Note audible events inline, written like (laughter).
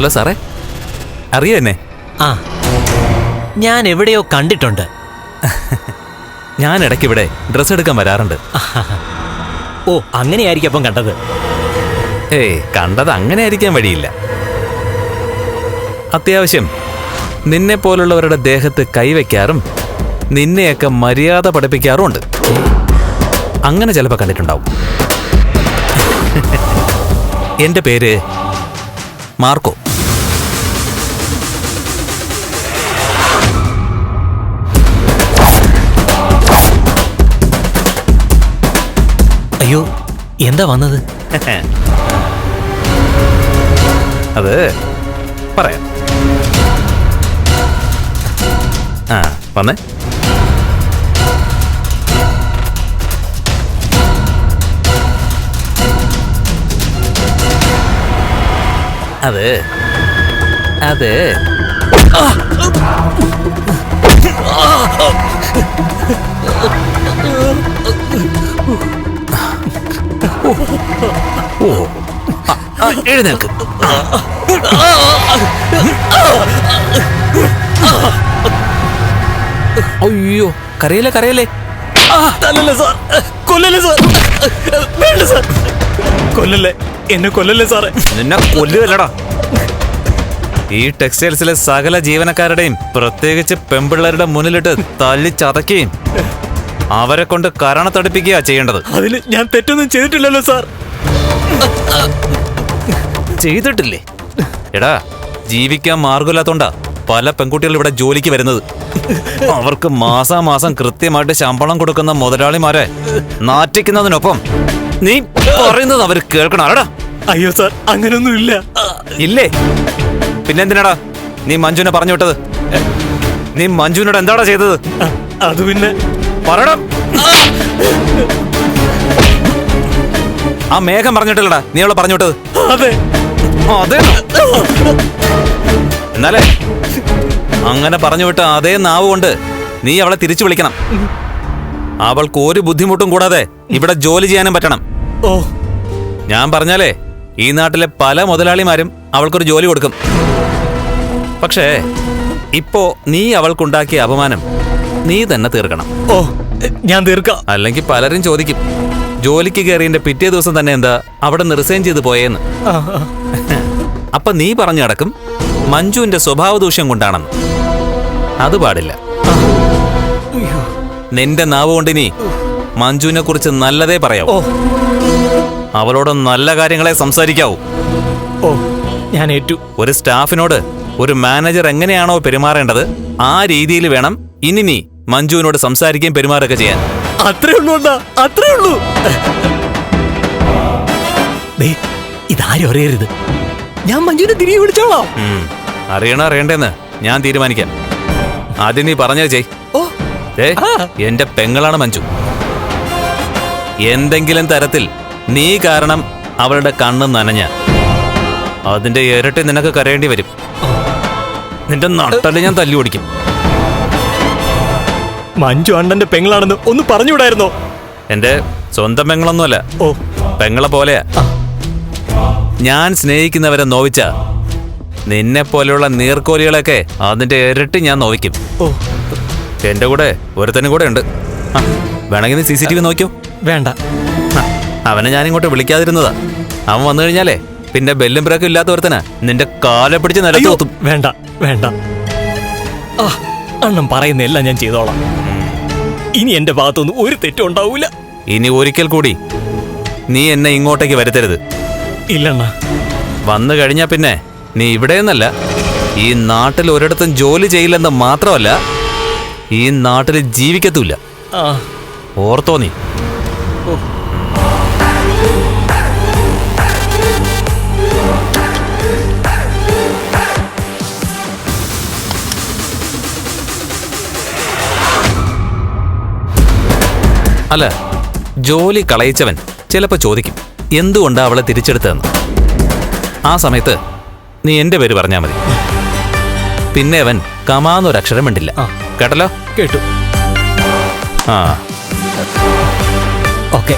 Hello സാറേ. അറിയോ എന്നെ? ആ ഞാൻ എവിടെയോ കണ്ടിട്ടുണ്ട്. ഞാൻ ഇടയ്ക്ക് ഇവിടെ ഡ്രസ്സ് എടുക്കാൻ വരാറുണ്ട്. ഓ അങ്ങനെയായിരിക്കും അപ്പം കണ്ടത്. ഏയ് കണ്ടത് അങ്ങനെ ആയിരിക്കാൻ വഴിയില്ല. അത്യാവശ്യം നിന്നെ പോലുള്ളവരുടെ ദേഹത്ത് കൈവയ്ക്കാറും നിന്നെയൊക്കെ മര്യാദ പഠിപ്പിക്കാറും ഉണ്ട്. അങ്ങനെ ചിലപ്പോൾ കണ്ടിട്ടുണ്ടാവും. എന്റെ പേര് മാർക്കോ. അയ്യോ എന്താ വന്നത്? (laughs) അത് പറയാം. ആ വന്നേ. അത് അത്. ആ, എഴുന്നേൽക്ക്. അയ്യോ കരയിലെ കരയിലെ തല്ലല്ലേ സാർ. കൊല്ലല്ലേ സാർ. വേണ്ട സാർ. കൊല്ലല്ലേ. എന്നെ കൊല്ലല്ലേ സാറേ. നിന്നെ കൊല്ലുകല്ലടാ ഈ ടെക്സ്റ്റൈൽസിലെ സകല ജീവനക്കാരുടെയും പ്രത്യേകിച്ച് പെമ്പിള്ളേരുടെ മുന്നിലിട്ട് തല്ലി ചതക്കുകയും അവരെ കൊണ്ട് കരണത്തടിപ്പിക്കുക ചെയ്യേണ്ടത്. അതിൽ ഞാൻ തെറ്റൊന്നും ചെയ്തിട്ടില്ലല്ലോ സാർ. ചെയ്തിട്ടില്ലേ? എടാ ജീവിക്കാൻ മാർഗമില്ലാത്തോണ്ടാ പല പെൺകുട്ടികൾ ഇവിടെ ജോലിക്ക് വരുന്നത്. അവർക്ക് മാസാമാസം കൃത്യമായിട്ട് ശമ്പളം കൊടുക്കുന്ന മുതലാളിമാരെ നാറ്റിക്കുന്നതിനൊപ്പം നീ പറയുന്നത് അവർ കേൾക്കണം. അയ്യോ സാർ അങ്ങനൊന്നും ഇല്ല. ഇല്ലേ? പിന്നെന്തിനാടാ നീ മഞ്ജുവിനെ പറഞ്ഞു വിട്ടത്? നീ മഞ്ജുവിനോട് എന്താടാ ചെയ്തത്? അത് പിന്നെ പറയടാ ആ മേഘം പറഞ്ഞിട്ടില്ലടാ. നീ അവളെ പറഞ്ഞോട്ടത് അതെ. അതെ. എന്നാലേ അങ്ങനെ പറഞ്ഞു വിട്ട അതേ നാവ് കൊണ്ട് നീ അവളെ തിരിച്ചു വിളിക്കണം. അവൾക്ക് ഒരു ബുദ്ധിമുട്ടും കൂടാതെ ഇവിടെ ജോലി ചെയ്യാനും പറ്റണം. ഓ. ഞാൻ പറഞ്ഞാലേ ഈ നാട്ടിലെ പല മുതലാളിമാരും അവൾക്കൊരു ജോലി കൊടുക്കും. പക്ഷേ ഇപ്പോ നീ അവൾക്കുണ്ടാക്കിയ അപമാനം നീ തന്നെ തീർക്കണം. ഓ ഞാൻ തീർക്കാം. അല്ലെങ്കിൽ പലരും ചോദിക്കും ജോലിക്ക് കയറിയതിന്റെ പിറ്റേ ദിവസം തന്നെ എന്താ അവിടെ റിസൈൻ ചെയ്ത് പോയേന്ന്. അപ്പൊ നീ പറഞ്ഞു നടക്കും മഞ്ജുവിന്റെ സ്വഭാവ ദൂഷ്യം കൊണ്ടാണെന്ന്. അത് പാടില്ല. അയ്യോ. നിന്റെ നാവ് കൊണ്ട് ഇനി മഞ്ജുവിനെ കുറിച്ച് നല്ലതേ പറയാവൂ. അവളോട് നല്ല കാര്യങ്ങളെ സംസാരിക്കാവൂ. ഓ ഞാൻ ഏറ്റു. ഒരു സ്റ്റാഫിനോട് ഒരു മാനേജർ എങ്ങനെയാണോ പെരുമാറേണ്ടത് ആ രീതിയിൽ വേണം ഇനി നീ മഞ്ജുവിനോട് സംസാരിക്കുകയും പെരുമാറുകയൊക്കെ ചെയ്യാൻ. അത്രേ ഉള്ളൂ അത്രേ ഉള്ളൂ. ഇതാരും അറിയരുത്. ഞാൻ മഞ്ജുവിനെ തിരികെ വിളിച്ചോളാം. അറിയണോ അറിയണ്ടേന്ന് ഞാൻ തീരുമാനിക്കാം. ആദ്യം നീ പറഞ്ഞത് ചെയ്. ഓ. എന്റെ പെങ്ങളാണ് മഞ്ജു. എന്തെങ്കിലും തരത്തിൽ നീ കാരണം അവളുടെ കണ്ണ് നനഞ്ഞ അതിന്റെ ഇരട്ടി നിനക്ക് കരയേണ്ടി വരും. നിന്റെ നട്ടൽ ഞാൻ തല്ലി ഓടിക്കും. മഞ്ജു അണ്ണന്റെ പെങ്ങളാണെന്ന് ഒന്ന് പറഞ്ഞുവിടായിരുന്നോ? എന്റെ സ്വന്തം പെങ്ങളൊന്നുമല്ല. ഓ. പെങ്ങളെ പോലെയാ ഞാൻ സ്നേഹിക്കുന്നവരെ നോവിച്ച നിന്നെ പോലെയുള്ള നീർക്കോലികളൊക്കെ അതിന്റെ ഇരട്ടി ഞാൻ നോവിക്കും. ഓ. എന്റെ കൂടെ ഒരുത്തനും കൂടെ ഉണ്ട്. ആ, വേണമെങ്കിൽ നീ സി സി ടി വി നോക്കിയോ? വേണ്ട. ആ, അവനെ ഞാൻ ഇങ്ങോട്ട് വിളിക്കാതിരുന്നതാ. അവൻ വന്നു കഴിഞ്ഞാലേ പിന്നെ ബെല്ലും ബ്രേക്കും ഇല്ലാത്ത ഒരുത്തനാ. നിന്റെ കാലെ പിടിച്ച് നിലത്ത് അയ്യോ കുത്തും. വേണ്ട വേണ്ട. ആ അണ്ണൻ പറയുന്ന എല്ലാം ഞാൻ ചെയ്തോളാം. ഇനി എന്റെ ഭാഗത്തൊന്നും ഒരു തെറ്റും ഉണ്ടാവൂല. ഇനി ഒരിക്കൽ കൂടി നീ എന്നെ ഇങ്ങോട്ടേക്ക് വരുത്തരുത്. ഇല്ലണ്ണ. വന്നു കഴിഞ്ഞാ പിന്നെ നീ ഇവിടെയെന്നല്ല ഈ നാട്ടിൽ ഒരിടത്തും ജോലി ചെയ്യില്ലെന്ന് മാത്രമല്ല ഈ നാട്ടിൽ ജീവിക്കത്തുമില്ല ആ. ഓർത്തോ നീ. അല്ല ജോലി കളയിച്ചവൻ ചിലപ്പോൾ ചോദിക്കും എന്തുകൊണ്ടാ അവളെ തിരിച്ചെടുത്തതെന്ന്? ആ സമയത്ത് നീ എന്റെ പേര് പറഞ്ഞാൽ മതി. പിന്നെ അവൻ കമാന്നൊരക്ഷരം വേണ്ടില്ല കേട്ടല്ലോ? കേട്ടു. ആ. ഓക്കെ.